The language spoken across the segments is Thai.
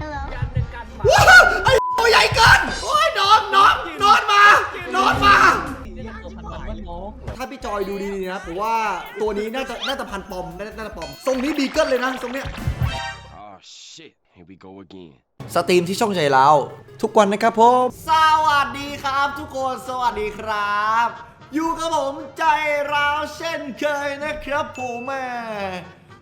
Hello. การเป็นการหมาว้าวไอ้ตัวใหญ่เกินโอ้ยนอนนอนนอนมานอนมาเรียกตัวพันธุ์ว่านกเหรอถ้าพี่จอยดูดีๆนะผมว่าตัวนี้น่าจะน่าจะพันปอมน่าน่าจะปอมทรงนี้บีเกิลเลยนะทรงเนี้ย Oh shit, here we go again. สตรีมที่ช่องใจเราทุกวันนะครับผมสวัสดีครับทุกคนสวัสดีครับ อยู่กับผมใจเราเช่นเคยนะครับผมแม่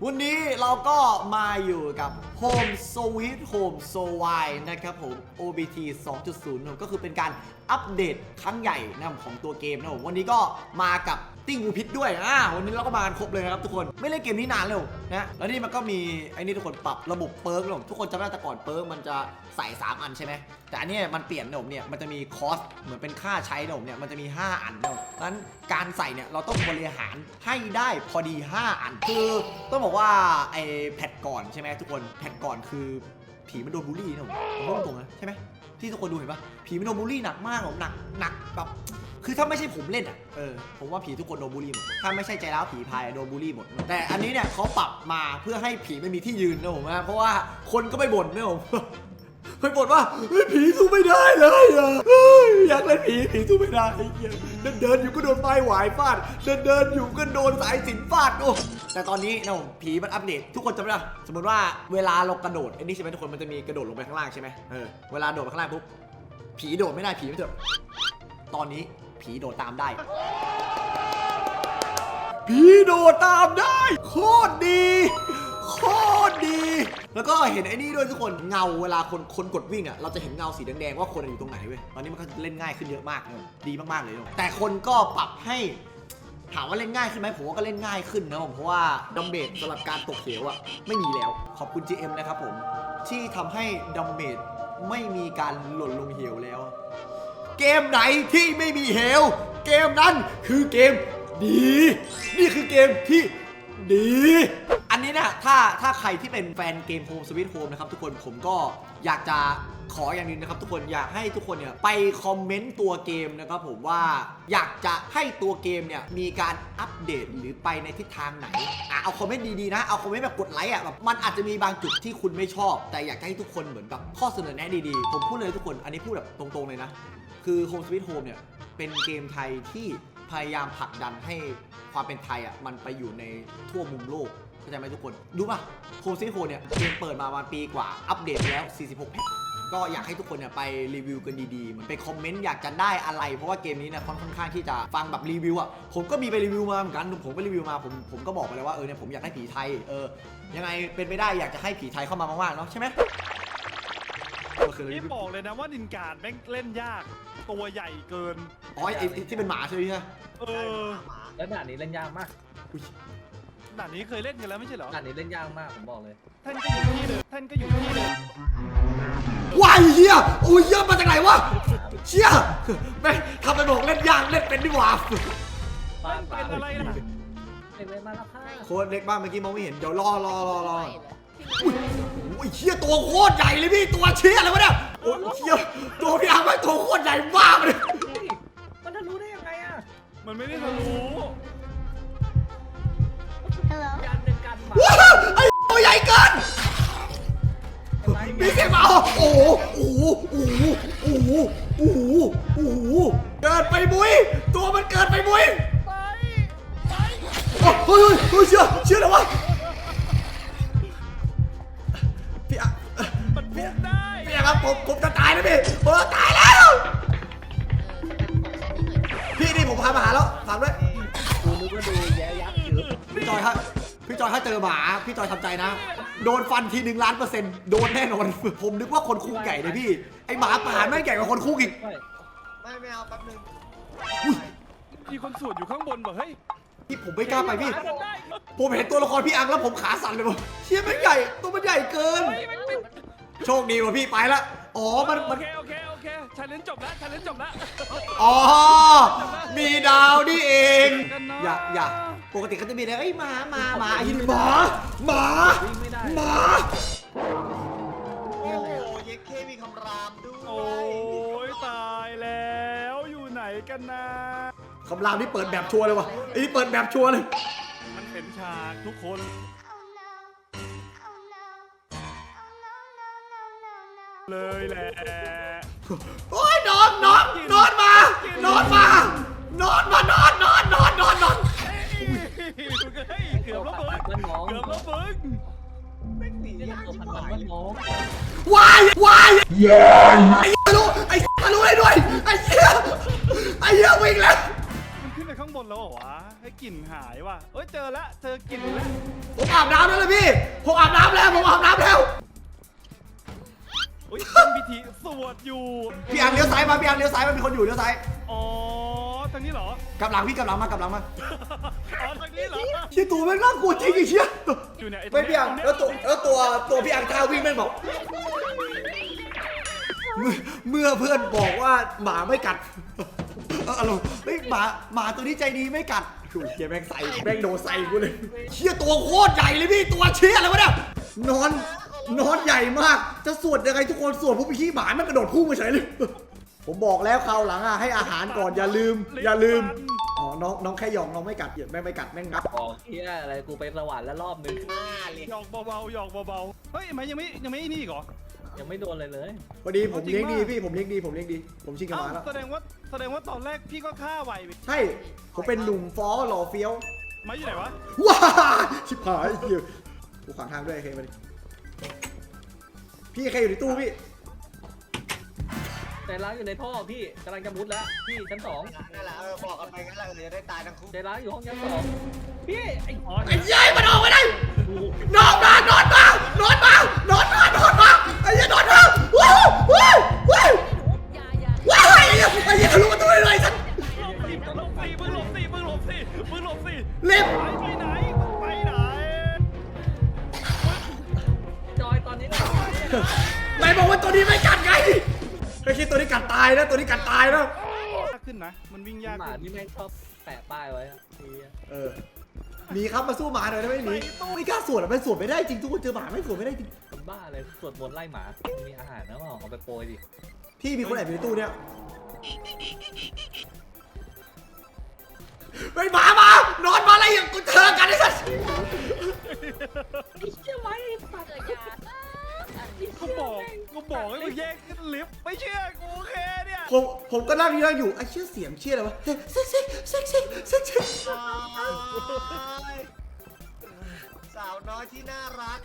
วันนี้เราก็มาอยู่กับ Home Sweet Home So Why นะครับผม OBT 2.0นะครับก็คือเป็นการอัปเดตครั้งใหญ่นะของตัวเกมนะครับผมวันนี้ก็มากับ ติ้งงูพิษด้วย อ่า วันนี้เราก็มากันครบเลยนะครับทุกคน ไม่เล่นเกมนี้นานแล้วนะ แล้วนี่มันก็มีไอ้นี่ทุกคนปรับระบบเปิร์กนะผมทุกคนจำได้แต่ก่อนเปิร์กมันจะใส่ 3 อันใช่ไหม แต่อันนี้มันเปลี่ยนนะผมเนี่ย มันจะมีคอสเหมือนเป็นค่าใช้นะผมเนี่ย มันจะมี 5 อันนะผมเพราะฉะนั้นการใส่เนี่ยเราต้องบริหารให้ได้พอดี 5 อัน คือต้องบอกว่าไอ้แพทก่อนใช่ไหมทุกคน แพทก่อนคือผีมันโดนบูลลี่นะผมผมพูดตรงนะใช่ไหม ที่ทุกคนดูเห็นปะผีมันโดนบูลลี่หนักมากผมหนักหนักแบบคือถ้าไม่ใช่ผมเล่นอะ เออ ผมว่าผีทุกคนโดนบูลลี่หมด ถ้าไม่ใช่ใจร้าวผีพายโดนบูลลี่หมด แต่อันนี้เนี่ยเขาปรับมาเพื่อให้ผีไม่มีที่ยืนนะผมนะ เพราะว่าคนก็ไม่บ่นนะผม ไปบ่นว่าเฮ้ยผีสู้ไม่ได้เลยอะเฮ้ยอยากเล่นผีผีสู้ไม่ได้ไอ้เหี้ยเดินเดินอยู่ก็โดนไฟหวายฟาด เดินเดินอยู่ก็โดนสายสินฟาดโอ้แต่ตอนนี้นะผมผีมันอัปเดต ทุกคนจำได้ปะสมมติว่าเวลาเรากระโดดไอ้นี่ใช่ไหมทุกคนมันจะมีกระโดดลงไปข้างล่างใช่ไหมเออเวลาโดดไปข้างล่างปุ๊บผีโดดไม่ได้ผีไม่เถอะตอนนี้ผีโดดตามได้ผีโดดตามได้ โคตรดี แล้วก็เห็นไอ้นี่ด้วยทุกคนเงาเวลาคนคนกดวิ่งอะเราจะเห็นเงาสีแดงๆว่าคนอยู่ตรงไหนเว้ยตอนนี้มันก็เล่นง่ายขึ้นเยอะมากเลยดีมากๆเลยนะแต่คนก็ปรับให้ถามว่าเล่นง่ายขึ้นไหมผมว่าก็เล่นง่ายขึ้นนะผมเพราะว่าดัมเบลสำหรับการตกเหวอะไม่มีแล้วขอบคุณ GM นะครับผม ที่ทำให้ดัมเบลไม่มีการหล่นลงเหวแล้ว เกมไหนที่ไม่มีเหว เกมนั้นคือเกมดี นี่คือเกมที่ดี อันนี้นะถ้าถ้าใครที่เป็นแฟนเกม Home Sweet Home นะครับทุกคนผมก็อยากจะขออย่างหนึงนะครับทุกคนอยากให้ทุกคนเนี่ยไปคอมเมนต์ตัวเกมนะครับผมว่าอยากจะให้ตัวเกมเนี่ยมีการอัปเดตหรือไปในทิศทางไหนอะเอาคอมเมนต์ดีๆนะเอาคอมเมนต์แบบกดไลค์อะแบบมันอาจจะมีบางจุดที่คุณไม่ชอบ แต่อยากให้ทุกคนเหมือนแบบข้อเสนอแนะดีๆ ผมพูดเลยทุกคนอันนี้พูดแบบตรงๆเลยนะ คือ Home Sweet Home เนี่ยเป็นเกมไทยที่พยายามผลักดันให้ความเป็นไทยอะมันไปอยู่ในทั่วมุมโลก เข้าใจไหมทุกคนรู้ป่ะ Home Sweet Home เนี่ยเกมเปิดมาประมาณปีกว่า อัปเดตไปแล้ว 46แพทก็อยากให้ทุกคนเนี่ยไปรีวิวกันดีๆเหมือนไปคอมเมนต์อยากจะได้อะไร เพราะว่าเกมนี้เนี่ยค่อนค่อนข้างที่จะฟังแบบรีวิวอะ ผมก็มีไปรีวิวมาเหมือนกัน ผมก็รีวิวมา ผมผมก็บอกไปแล้วว่าเออเนี่ยผมอยากได้ผีไทย เออ ยังไงเป็นไปได้อยากจะให้ผีไทยเข้ามามากๆเนาะใช่ไหมเออคือนี่บอกเลยนะว่านินการดแม่งเล่นยาก ตัวใหญ่เกิน อ๋อไอ้ไอ้ที่เป็นหมาใช่ไหมพี่ฮะเออแล้วด่านนี้เล่นยากมากอุ๊ย ด่านนี้เคยเล่นกันแล้วไม่ใช่เหรอ ด่านนี้เล่นยากมากผมบอกเลย ท่านก็อยู่ที่เดิมท่านก็อยู่ที่เดิมว้ายเฮียโอ้ยเฮียมาจากไหนวะเชี่ยแม่งทำเป็นบอกเล่นยางเล่นเป็นดีกว่าบ้านเป็นอะไรนะเล่นเลยมาแล้วค่ะโค้ดเล็กบ้างเมื่อกี้มองไม่เห็นเดี๋ยวรอรอรอรออุ้ยโอ้ยเชี่ยตัวโคตรใหญ่เลยพี่ตัวเชี่ยอะไรวะเนี่ยโอ้ยเชี่ยตัวพี่อาร์มแม่งตัวโคตรใหญ่มากเลยมันทะลุได้ยังไงอะมันไม่ได้ทะลุ ว้าวไอ้ตัวใหญ่เกินมีเสียงมาเอโอ้โหโอ้โหโอ้โหโอ้โหโอ้โหโอ้โหเกินไปมุ้ย ตัวมันเกินไปมุ้ยไปไปเฮ้ยเฮ้ยเฮ้ยเชื่อเชื่อแล้ววะพี่อะมันพุ่งได้พี่อะครับผมผมจะตายนะพี่ผมจะตายแล้ว อยถ้าเจอหมาพี่จอยทำใจนะ โดนฟันทีหนึ่งล้านเปอร์เซ็นต์โดนแน่นอน ผมนึกว่าคนคุกไก่เลยพี่ ไอหมาป่าแม่งใหญ่กว่าคนคุกอีก ไม่มีคนสวดอยู่ข้างบนบอกเฮ้ยพี่ผมไม่กล้าไปพี่หาได้ผมเห็นตัวละครพี่อังแล้วผมขาสั่นเลยว่ะเชี่ยแม่งใหญ่ ตัวมันใหญ่เกินเฮ้ยมันเป็นโชคดีว่ะพี่ไปละ อ๋อ มันโอมัน เคโอเคโอเคชาเลนจบแล้วชาเลนจบแล้ว อ๋อ มีดาวนี่เองกันเนอะอย่าอย่า ปกติเขาจะมีอะไรเอ้ยหมาหมาหมาไอ้นี่หมาหมาวิ่งไม่ได้ หมาโอ้โหเย็กเคมีคำรามด้วยโอ้ยตายแล้วอยู่ไหนกันนะคำรามนี่เปิดแบบชัวร์เลยว่ะไอ้นี่เปิดแบบชัวร์เลย มันเห็นฉากทุกคน Oh no. Oh no. Oh no, no, no, no, เลยแหละ โอ้ยนอนนอนนอนมา ไอ้ทะลุไอ้ทะลุได้ด้วย ไอ้เหี้ยไอ้เหี้ยวิ่งแล้ว มันขึ้นไปข้างบนแล้วเหรอวะให้กลิ่นหายว่ะเอ้ยเจอละเจอกลิ่นแล้วผมอาบน้ำแล้วเลยพี่ ผมอาบน้ำแล้ว ผมอาบน้ำแล้ว อุ้ยเป็นพิธีสวดอยู่ พี่อังเลี้ยวซ้ายมา พี่อังเลี้ยวซ้ายมามีคนอยู่เลี้ยวซ้ายอ๋อทางนี้เหรอ กลับหลังพี่กลับหลังมากลับหลังมาอ๋อทางนี้เหรอ เชี่ยตัวแม่งน่ากลัวจริงไอ้เชี่ยอยู่เนี่ยอ้ไม่พี่อังตรเนี้ยแล้วตัวแล้วตัวตัวพี่อังท่าวิ่งแม่งบอก เมื่อเมื่อเพื่อนบอกว่าหมาไม่กัดเอออารมณ์เฮ้ยหมาหมาตัวนี้ใจดีไม่กัดกูเชี่ยแม่งใส่แม่งโดนใส่กูเลยเชี่ยตัวโคตรใหญ่เลยพี่ตัวเชี่ยอะไรวะเนี่ยนอนนอนใหญ่มากจะสวดยังไงทุกคนสวดพวกพี่ขี้หมาแม่งกระโดดพุ่งมาเฉยเลยผมบอกแล้วคราวหลังอะให้อาหารก่อนอย่าลืม อย่าลืมอ๋อน้องน้องแค่หยอกน้องไม่กัดเหยียดแม่งไม่กัดแม่งงับบอกเฮียอะไรกูไปสวรรค์แล้วรอบนึงหน้าเลยหยอกเบาๆหยอกเบาๆเฮ้ยทำไมยังไม่ยังไม่นี่อีกเหรอ ยังไม่โดนเลยเลย พอดีผมจริงเลี้ยงดีปะพี่ผมเลี้ยงดีผมเลี้ยงดี ผมชิงกับเอ้าหมาแล้ว แสดงว่าแสดงว่าตอนแรกพี่ก็ฆ่าไวไปใช่ ผมเป็นหนุ่มฟอหล่อเฟี้ยวมาอยู่ไหนวะว้าชิบหายเหี้ยกูขวางทางด้วยไอ้เคมาดิพี่เคอยู่ในตู้พี่ ใจร้ายอยู่ในท่อพี่กำลังจะมุดแล้วพี่ชั้นสองนั่นแหละเออบอกกันไปงั้นแหละเดี๋ยวจะได้ตายทั้งคู่ใจร้ายอยู่ห้องชั้นสองพี่ไอ้อ๋อไอ้ยัยมันออกไม่ได้นอนมานอนมานอนมา ตายนะตัวนี้กัดตายนะยากขึ้นนะ มันวิ่งยากหมาขึ้นที่แม่งชอบแปะป้ายไว้อะเฮียเออหมีครับมาสู้หมาหน่อยได้ไหมหมีไม่กล้าสวนอะมันสวนไม่ได้จริงทุกคนเจอหมาไม่สวนไม่ได้จริงคนบ้าเลยสวดมนต์ไล่หมา มีอาหารนะเปล่าเอาไปโปรยดิพี่มีคนแอบอยู่ในตู้เนี่ยไปหมามานอนมาอะไรอย่างกูเจอกันไอ้สัสไอ้เชี่ยไว้ปัดกูบอกกูบอกให้มึงแยกขึ้นลิฟต์ไม่เชื่อกูโอเคเนี่ย ผมผมก็นั่งอยู่นั่งอยู่ไอ้เชื่อเสียงเชื่ออะไรวะเฮ้ยเซ็กซี่เซ็กซี่เซ็กซี่สาวน้อยที่น่ารัก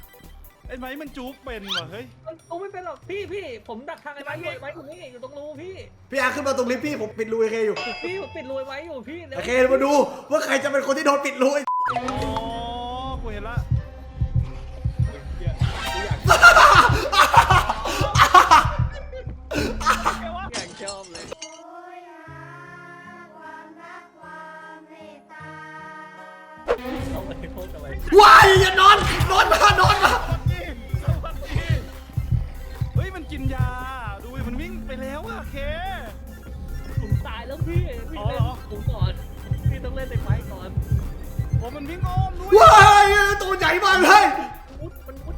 ไอ้ไม้มันจุกเป็นว่ะเฮ้ย มันกูไม่เป็นหรอกพี่พี่ผมดักทางไอ้ไว้อยู่ไอ้ไว้อยู่นี่อยู่ตรงรูพี่ พี่อาขึ้นมาตรงลิฟต์พี่ผมปิดรูไอ้เคอยู่พี่ผมปิดรูไอ้ไว้อยู่พี่เดี๋ยวโอเคมาดูว่าใครจะเป็นคนที่โดนปิดรูไอ้อ๋อกูเห็นละ วกอะไรว้ายอย่านอนนอนมานอนมานี่สวัสดีเฮ้ยมันกินยา ดูดิมันวิ่งไปแล้วอะเค ผมตายแล้วพี่พี่อ๋อเล่เหรอนผมก่อน พี่ต้องเล่นในไม้ก่อนโอ้มันวิ่งอ้อมด้วยว้ายตัวใหญ่มากเลยมุดมันมุด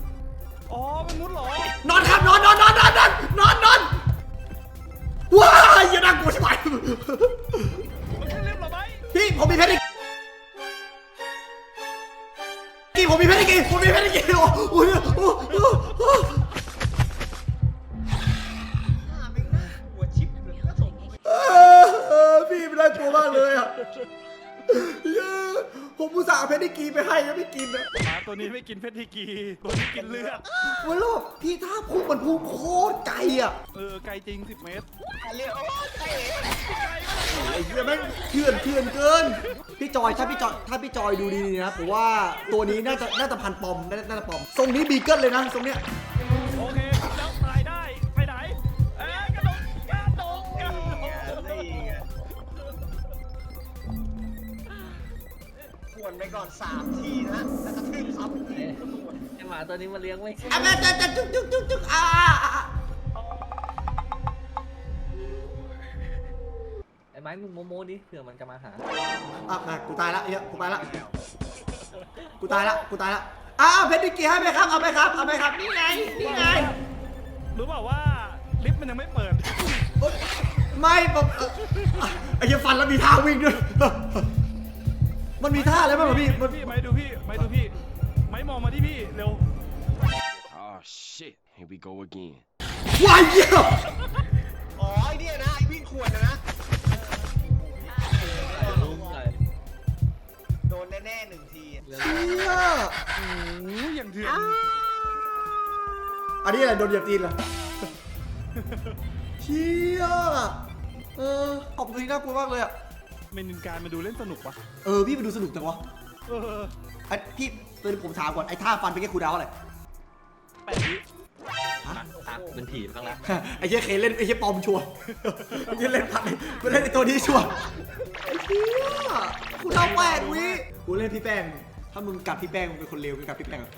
อ๋อมันมุดเหรอนอนครับนอนนอนนอนนอนนอนนอนนอนว้ายอย่านั่งกูใช่ไหมมันขึ้นลิฟต์เหรอไหมพี่ผมมีเพชรอีก กี่ผมมีเพชรอีกกี่ผมมีเพชรอีกกี่โอ้โหโอ้โหโอ้โหหน้าไม่น่ากลัวชิบเลยก็สมเออเออพี่มันน่ากลัวมากเลยอะเย้ผมอุตส่าห์เอาเพชรอีกกี่ไปให้ยังไม่กินนะหมาตัวนี้ไม่กินเพชรทีกีตัวนี้กินเลือดวันรอบพี่ถ้าพุ่งมันพุ่งโคตรไกลอะ เออไกลจริง 10 เมตร เรียกโอ้ยเต๋ ไอ้เหี้ยแม่งเถื่อนเถื่อนเกิน พี่จอยถ้าพี่จอยถ้าพี่จอยดูดีๆนะผมว่าตัวนี้น่าจะน่าจะพันปอมน่าจะน่าจะปอมทรงนี้บีเกิลเลยนะทรงเนี้ยโอเคแล้วตายได้ ไปไหน เอ้ยกระโดดกระโดดกระโดดนี่ไงควรไปก่อนสามทีนะแล้วก็ขึ้นซ้ำอีกทีไอ้หมาตัวนี้มันเลี้ยงไม่อะแม่จะจะจุ๊กจุ๊กจุ๊กจุ๊กอ่าอ่า ไอ้ไม้มึงโมโมดิเผื่อมันจะมาหาอะมากูตายละเหี้ยกูตายละกูตายละกูตายละอ้าวเพชรดิกีให้ไหมครับเอาไหมครับเอาไหมครับนี่ไงนี่ไงรู้เปล่าว่าลิฟต์มันยังไม่เปิดโอ๊ยไม่ผมเอ่ออะไอ้เหี้ยฟันแล้วมีท่าวิ่งด้วย มันมีท่าอะไรบ้างเหรอพี่มันพี่ไม่ดูพี่ไม่ดูพี่ ไม่มองมาที่พี่เร็ว Oh shit. Here we go again. วายเยี่ยมอ๋อไอ้เนี่ยนะไอ้วิ่งขวดนะนะ นแน่ๆหนึ่งทีเชี่ยโอ้ยอย่างเถื่อนอันนี้อะไรโดนเหยียบตีนเหรอเชี่ยเออออกตัวนี้น่ากลัวมากเลยอะเมนินการมาดูเล่นสนุกปะเออพี่ไปดูสนุกจังวะเออไอ้พี่ตัวนี้ผมถามก่อนไอ้ท่าฟันเป็นแค่ครูดาวอะไรแปดวิ มันผีบ้างละไอ้เชี่ยเคเล่นไอ้เชี่ยปอมชัวร์ไอ้เชี่ยเล่นพันไม่เล่นไอ้ตัวนี้ชัวร์ไอ้เชี่ยครูดาวแปดวิกูเล่นพี่แป้ง ถ้ามึงกัดพี่แป้งมึงเป็นคนเลวมึงกัดพี่แป้งอะ